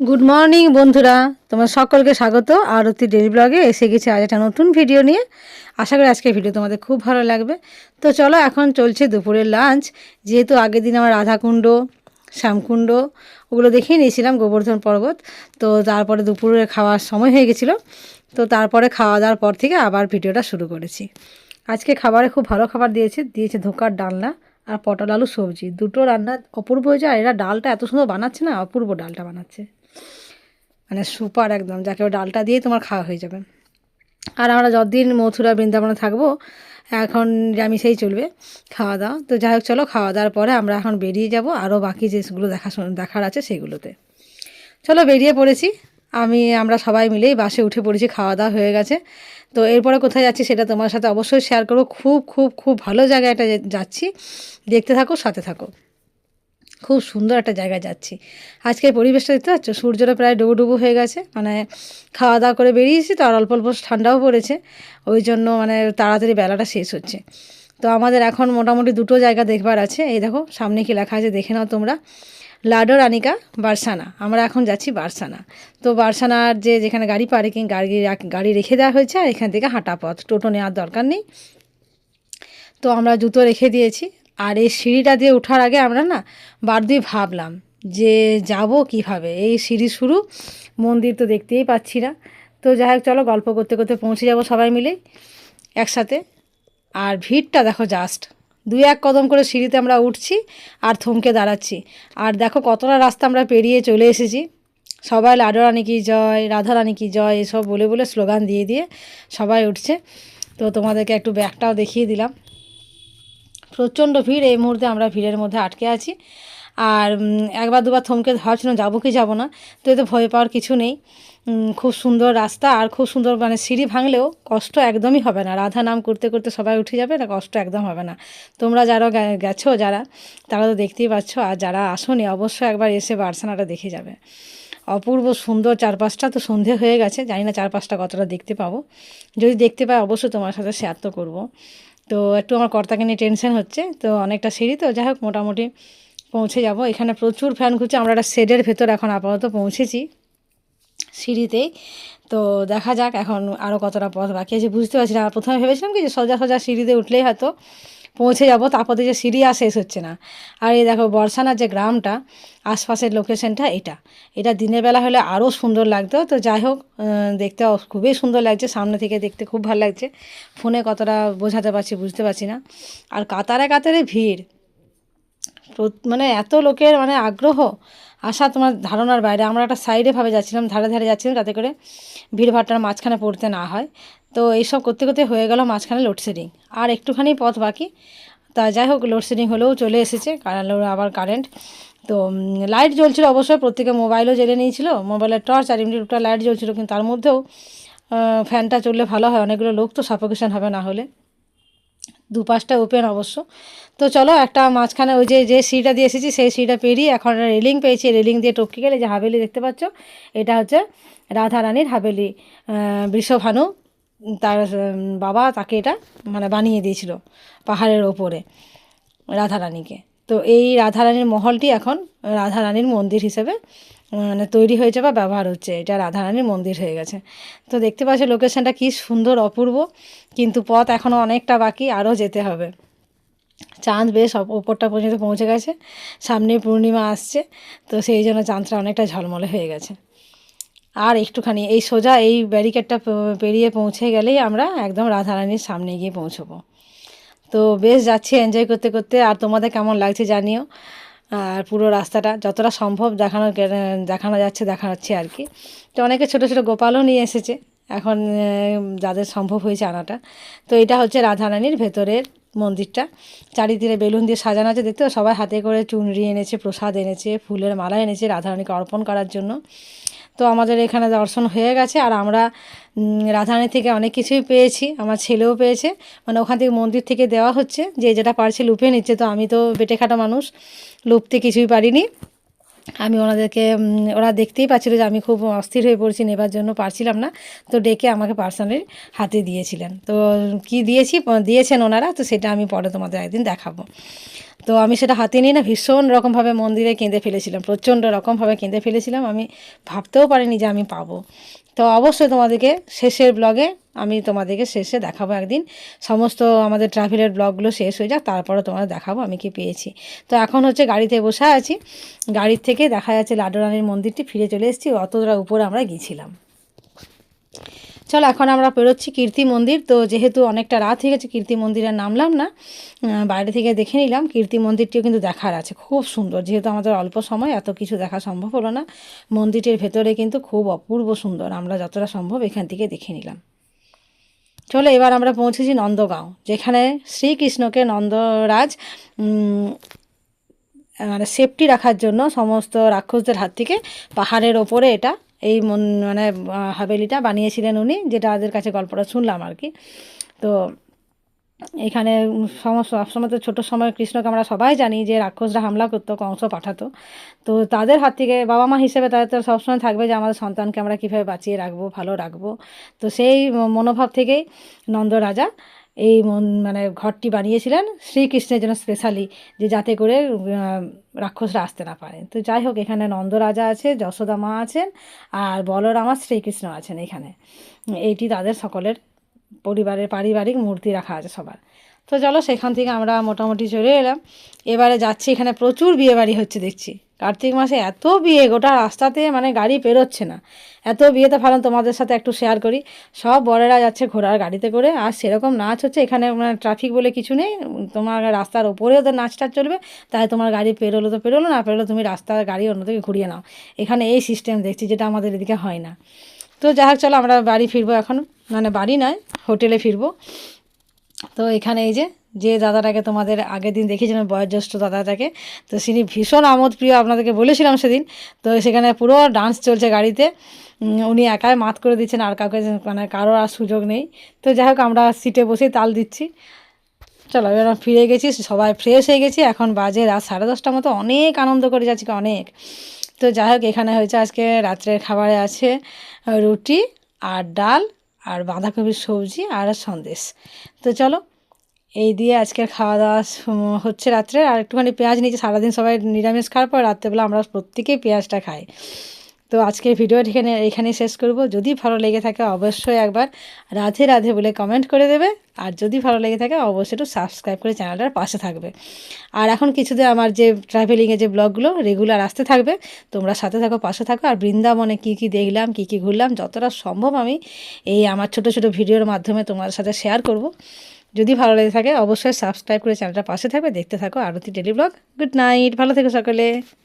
Good morning বন্ধুরা। তোমার সকলকে স্বাগত। আরতি ডেলি ব্লগে এসে গেছে আজ একটা নতুন ভিডিও নিয়ে। আশা করি আজকের ভিডিও তোমাদের খুব ভালো লাগবে। তো চলো এখন চলছে দুপুরের লাঞ্চ যেহেতু আগের দিন আমার রাধাকুণ্ড, শ্যামকুণ্ড, ওগুলো দেখিয়ে নিয়েছিলাম, গোবর্ধন পর্বত। তো তারপরে দুপুরে খাওয়ার সময় হয়ে গেছিল। তো তারপরে খাওয়া দাওয়ার পর থেকে আবার ভিডিওটা শুরু করেছি। আজকে খাবারে খুব ভালো খাবার দিয়েছে। দিয়েছে ধোকার ডালনা আর পটল আলু সবজি। দুটো রান্না অপূর্ব হয়েছে। আর এরা ডালটা এত সুন্দর বানাচ্ছে না, অপূর্ব ডালটা বানাচ্ছে। মানে সুপার একদম, যাকে ডালটা দিয়ে তোমার খাওয়া হয়ে যাবে। আর আমরা যতদিন মথুরা বৃন্দাবনে থাকব, এখন নিরামিষেই চলবে খাওয়া দাওয়া তো যাই হোক, চলো খাওয়া দাওয়ার পরে আমরা এখন বেরিয়ে যাব আরও বাকি যেগুলো দেখা দেখার আছে সেগুলোতে। চলো বেরিয়ে পড়েছি। আমি, আমরা সবাই মিলেই বাসে উঠে পড়েছি খাওয়া দাওয়া হয়ে গেছে। তো এরপরে কোথায় যাচ্ছি সেটা তোমার সাথে অবশ্যই শেয়ার করব। খুব খুব খুব ভালো জায়গায় একটা যাচ্ছি। দেখতে থাকো, সাথে থাকো। খুব সুন্দর একটা জায়গায় যাচ্ছি। আজকের পরিবেশটা দেখতে পাচ্ছ? সূর্যটা প্রায় ডুবু ডুবু হয়ে গেছে। মানে খাওয়া দাওয়া করে বেরিয়েছি, তো আর অল্প অল্প ঠান্ডাও পড়েছে। ওই জন্য মানে তাড়াতাড়ি বেলাটা শেষ হচ্ছে। তো আমাদের এখন মোটামুটি দুটো জায়গা দেখবার আছে। এই দেখো, সামনে কি লেখা আছে দেখে নাও তোমরা। লাডো রানিকা, বারসানা। আমরা এখন যাচ্ছি বারসানা। তো বারসানার যে যেখানে গাড়ি পার্কিং, গাড়ি গাড়ি রেখে দেওয়া হয়েছে আর এখান থেকে হাঁটা পথ। টোটো নেওয়ার দরকার নেই। তো আমরা জুতো রেখে দিয়েছি। আর এই সিঁড়িটা দিয়ে ওঠার আগে আমরা না বার দুই ভাবলাম যে যাব কীভাবে? এই সিঁড়ি শুরু, মন্দির তো দেখতেই পাচ্ছি না। তো যাই হোক, চলো গল্প করতে করতে পৌঁছে যাব সবাই মিলে একসাথে। আর ভিড়টা দেখো জাস্ট দুই এক কদম করে সিঁড়িতে আমরা উঠছি আর থমকে দাঁড়াচ্ছি। আর দেখো কতটা রাস্তা আমরা পেরিয়ে চলে এসেছি। সবাই লাডোরানি কি জয় রাধারানী কি জয়, এসব বলে বলে স্লোগান দিয়ে দিয়ে সবাই উঠছে। তো তোমাদেরকে একটু ব্যাগটাও দেখিয়ে দিলাম। প্রচণ্ড ভিড়, এই মুহূর্তে আমরা ভিড়ের মধ্যে আটকে আছি। আর একবার দুবার থমকে ভাবছিলাম যাব কি যাব না, তো এতে ভয় পাওয়ার কিছু নেই। খুব সুন্দর রাস্তা আর খুব সুন্দর মানে সিঁড়ি ভাঙলেও কষ্ট একদমই হবে না। রাধা নাম করতে করতে সবাই উঠে যাবে না কষ্ট একদম হবে না। তোমরা যারা গেছো, যারা, তারা তো দেখতেই পাচ্ছ, আর যারা আসনি, অবশ্যই একবার এসে বার্সানাটা দেখে যাবে। অপূর্ব সুন্দর চারপাশটা তো সন্ধে হয়ে গেছে, জানি না চারপাশটা কতটা দেখতে পাবো। যদি দেখতে পাই, অবশ্যই তোমার সাথে শেয়ার তো করব। তো একটু আমার কর্তাকে নিয়ে টেনশন হচ্ছে, তো অনেকটা সিঁড়ি, তো যাই হোক মোটামুটি পৌঁছে যাব। এখানে প্রচুর ফ্যান ঘুরছে, আমরা একটা শেডের ভেতর এখন আপাতত পৌঁছেছি সিঁড়িতেই। তো দেখা যাক এখন আরও কতটা পথ বাকি আছে। বুঝতে পারছি না, প্রথমে ভেবেছিলাম কি যে সোজা সোজা সিঁড়িতে উঠলেই হয়তো পৌঁছে যাব, তারপরে যে সিঁড়ি আর শেষ হচ্ছে না। আর এই দেখো, বর্ষানার যে গ্রামটা, আশপাশের লোকেশনটা এটা। এটা দিনের বেলা হলে আরও সুন্দর লাগতো। তো যাই হোক দেখতে খুবই সুন্দর লাগছে। সামনে থেকে দেখতে খুব ভালো লাগছে। ফোনে কতটা বোঝাতে পারছি, বুঝতে পারছি না। আর কাতারে কাতারে ভিড়। মানে এত লোকের মানে আগ্রহ। আসা তোমার ধারণার বাইরে। আমরা একটা সাইডে ভাবে যাচ্ছিলাম, ধারে ধারে যাচ্ছিলাম যাতে করে ভিড়ভাড়টার মাঝখানে পড়তে না হয়। তো এইসব করতে করতে হয়ে গেল মাঝখানে লোডশেডিং আর একটুখানি পথ বাকি। তা যাই হোক লোডশেডিং হলেও চলে এসেছে কারেন্ট আবার কারেন্ট তো লাইট জ্বলছিল অবশ্যই, প্রত্যেকে মোবাইলও জেলে নিয়েছিল। মোবাইলের টর্চ আর এমনি লাইট জ্বলছিল, কিন্তু তার মধ্যেও ফ্যানটা চললে ভালো হয়, অনেকগুলো লোক তো সাফোকেশন হবে না হলে। দুপাশটা ওপেন অবশ্য। তো চলো একটা মাঝখানে ওই যে যে সিটা দিয়ে এসেছি, সেই সিটা পেরিয়ে এখন রেলিং পেয়েছি। রেলিং দিয়ে টপকে গেলে যে হাবেলি দেখতে পাচ্ছ, এটা হচ্ছে রাধা রানীর হাভেলি বৃষভানু, তার বাবা তাকে এটা মানে বানিয়ে দিয়েছিল পাহাড়ের ওপরে রাধারানীকে। তো এই রাধারানীর মহলটি এখন রাধারানীর মন্দির হিসেবে মানে তৈরি হয়েছে বা ব্যবহার হচ্ছে। এটা রাধারানীর মন্দির হয়ে গেছে। তো দেখতে পাচ্ছি লোকেশনটা কী সুন্দর, অপূর্ব। কিন্তু পথ এখনও অনেকটা বাকি, আরও যেতে হবে। চাঁদ বেশ ওপরটা পর্যন্ত পৌঁছে গেছে। সামনে পূর্ণিমা আসছে। তো সেই জন্য চাঁদটা অনেকটা ঝলমলে হয়ে গেছে। আর একটুখানি, এই সোজা এই ব্যারিকেডটা পেরিয়ে পৌঁছে গেলেই আমরা একদম রাধারানীর সামনে গিয়ে পৌঁছবো। তো বেশ যাচ্ছি এনজয় করতে করতে। আর তোমাদের কেমন লাগছে জানিও। আর পুরো রাস্তাটা যতটা সম্ভব দেখানো দেখানো যাচ্ছে, দেখাচ্ছি আর কি। তো অনেকে ছোটো ছোটো গোপালও নিয়ে এসেছে। এখন যাদের সম্ভব হয়েছে আনাটা। তো এটা হচ্ছে রাধারানীর ভেতরের মন্দিরটা। চারিদিকে বেলুন দিয়ে সাজানো আছে দেখতে সবাই হাতে করে চুনরি এনেছে, প্রসাদ এনেছে, ফুলের মালা এনেছে, রাধারানীকে অর্পণ করার জন্য। তো আমাদের এখানে দর্শন হয়ে গেছে। আর আমরা রাধারানী থেকে অনেক কিছুই পেয়েছি, আমার ছেলেও পেয়েছে। মানে ওখান থেকে মন্দির থেকে দেওয়া হচ্ছে, যে যেটা পারছে লুপে নিচ্ছে। তো আমি তো বেটে খাটা মানুষ, লুপতে কিছুই পারিনি। আমি ওনাদেরকে ওরা দেখতেই পাচ্ছিল যে আমি খুব অস্থির হয়ে পড়ছি, নেবার জন্য পারছিলাম না। তো ডেকে আমাকে পার্সোনালি হাতে দিয়েছিলেন। তো কি দিয়েছি, দিয়েছেন ওনারা, তো সেটা আমি পরে তোমাদের একদিন দেখাবো। তো আমি সেটা হাতে নিয়ে না ভীষণ রকমভাবে মন্দিরে কেঁদে ফেলেছিলাম, প্রচণ্ড রকমভাবে কেঁদে ফেলেছিলাম। আমি ভাবতেও পারিনি যে আমি পাবো। তো অবশ্যই তোমাদেরকে শেষের ব্লগে আমি তোমাদেরকে শেষে দেখাবো একদিন। সমস্ত আমাদের ট্রাভেলের ব্লগগুলো শেষ হয়ে যাক তারপরে তোমাদের দেখাবো আমি কি পেয়েছি। তো এখন হচ্ছে গাড়িতে বসে আছি। গাড়ির থেকে দেখা যাচ্ছে লাডুরানির মন্দিরটি, ফিরে চলে এসেছি। অতটা উপরে আমরা গিয়েছিলাম চলো, এখন আমরা পেরোচ্ছি কীর্তি মন্দির। তো যেহেতু অনেকটা রাত হয়ে গেছে, কীর্তি মন্দিরে নামলাম না। বাইরে থেকে দেখে নিলাম, কীর্তি মন্দিরটিও কিন্তু দেখার আছে। খুব সুন্দর, যেহেতু আমাদের অল্প সময়, এত কিছু দেখা সম্ভব হলো না। মন্দিরটির ভেতরে কিন্তু খুব অপূর্ব সুন্দর, আমরা যতটা সম্ভব এখান থেকে দেখে নিলাম। চলো, এবার আমরা পৌঁছেছি নন্দগাঁও, যেখানে শ্রীকৃষ্ণকে নন্দরাজ মানে সেফটি রাখার জন্য সমস্ত রাক্ষসদের হাত থেকে পাহাড়ের ওপরে এটা এই মন- মানে আহ, হাভেলিটা বানিয়েছিলেন উনি যেটা ওদের কাছে গল্পটা শুনলাম আর কি। তো এখানে সমস্ত সবসময় তো ছোটো সময় কৃষ্ণকে আমরা সবাই জানি যে রাক্ষসরা হামলা করতো কংস পাঠাতো। তো তাদের হাত থেকে বাবা মা হিসেবে তাদের তো সবসময় থাকবে যে আমাদের সন্তানকে আমরা কীভাবে বাঁচিয়ে রাখব ভালো রাখব। তো সেই মনোভাব থেকেই নন্দ রাজা এই মন- ঘরটি বানিয়েছিলেন শ্রীকৃষ্ণের জন্য স্পেশালি যে যাতে করে রাক্ষসরা আসতে না পারে। তো যাই হোক, এখানে নন্দরাজা আছে, যশোদা মা আছেন, আর বলরাম শ্রীকৃষ্ণ আছেন এখানে। এইটি তাদের সকলের পরিবারের পারিবারিক মূর্তি রাখা আছে সবার। তো চলো, সেখান থেকে আমরা মোটামুটি চলে এলাম। এবারে যাচ্ছি, এখানে প্রচুর বিয়েবাড়ি হচ্ছে দেখছি। কার্তিক মাসে এত বিয়ে, গোটা রাস্তাতে মানে গাড়ি পেরোচ্ছে না। এত বিয়েতে ভালো, তোমাদের সাথে একটু শেয়ার করি। সব বড়েরা যাচ্ছে ঘোড়ার গাড়িতে করে, আর সেরকম নাচ হচ্ছে, এখানে মানে ট্রাফিক বলে কিছু নেই। তোমার রাস্তার ওপরে ওদের নাচটা চলবে, তাই তোমার গাড়ি পেরোলো তো পেরোলো না, পেরোলো তুমি রাস্তার গাড়ি অন্যদিকে ঘুরিয়ে নাও। এখানে এই সিস্টেম দেখছি, যেটা আমাদের এদিকে হয় না। তো যাই হোক, চলো আমরা বাড়ি ফিরবো এখন। মানে বাড়ি নয়, হোটেলে ফিরবো। তো এখানে এই যে যে দাদাটাকে তোমাদের আগের দিন দেখিয়েছিলাম বয়োজ্যেষ্ঠ দাদাটাকে, তো তিনি ভীষণ আমোদ প্রিয়, আপনাদেরকে বলেছিলাম সেদিন। তো সেখানে পুরো ডান্স চলছে গাড়িতে। উনি একাই মাত করে দিচ্ছেন, আর কাউকে মানে কারোর আর সুযোগ নেই। তো যাই হোক, আমরা সিটে বসেই তাল দিচ্ছি। চলো, এবার ফিরে গেছি, সবাই ফ্রেশ হয়ে গেছি। এখন বাজে রাত সাড়ে দশটার মতো, অনেক আনন্দ করে যাচ্ছি অনেক। তো যাই হোক, এখানে হয়েছে আজকে রাত্রের খাবারে আছে রুটি, আর ডাল, আর বাঁধাকপির সবজি, আর সন্দেশ। তো চলো এই দিয়ে আজকের খাওয়া দাওয়া হচ্ছে রাত্রে। আর একটুখানি পেঁয়াজ নিয়েছি। সারাদিন সবাই নিরামিষ খাওয়ার পর রাত্রেবেলা আমরা প্রত্যেকেই পেঁয়াজটা খাই। তো আজকের ভিডিও এখানে, এখানেই শেষ করব। যদি ভালো লেগে থাকে অবশ্যই একবার রাধে রাধে বলে কমেন্ট করে দেবে। আর যদি ভালো লেগে থাকে অবশ্যই একটু সাবস্ক্রাইব করে চ্যানেলটার পাশে থাকবে। আর এখন কিছুদিন আমার যে ট্রাভেলিংয়ে যে ব্লগগুলো রেগুলার আসতে থাকবে। তোমরা সাথে থাকো, পাশে থাকো। আর বৃন্দাবনে কী কী দেখলাম, কী কী ঘুরলাম, যতটা সম্ভব আমি এই আমার ছোট ছোট ভিডিওর মাধ্যমে তোমাদের সাথে শেয়ার করব। যদি ভালো লেগে থাকে, অবশ্যই সাবস্ক্রাইব করে চ্যানেলটা পাশে থাকবে। দেখতে থাকো Arati daily blog good night ভালো থেকো সকলে।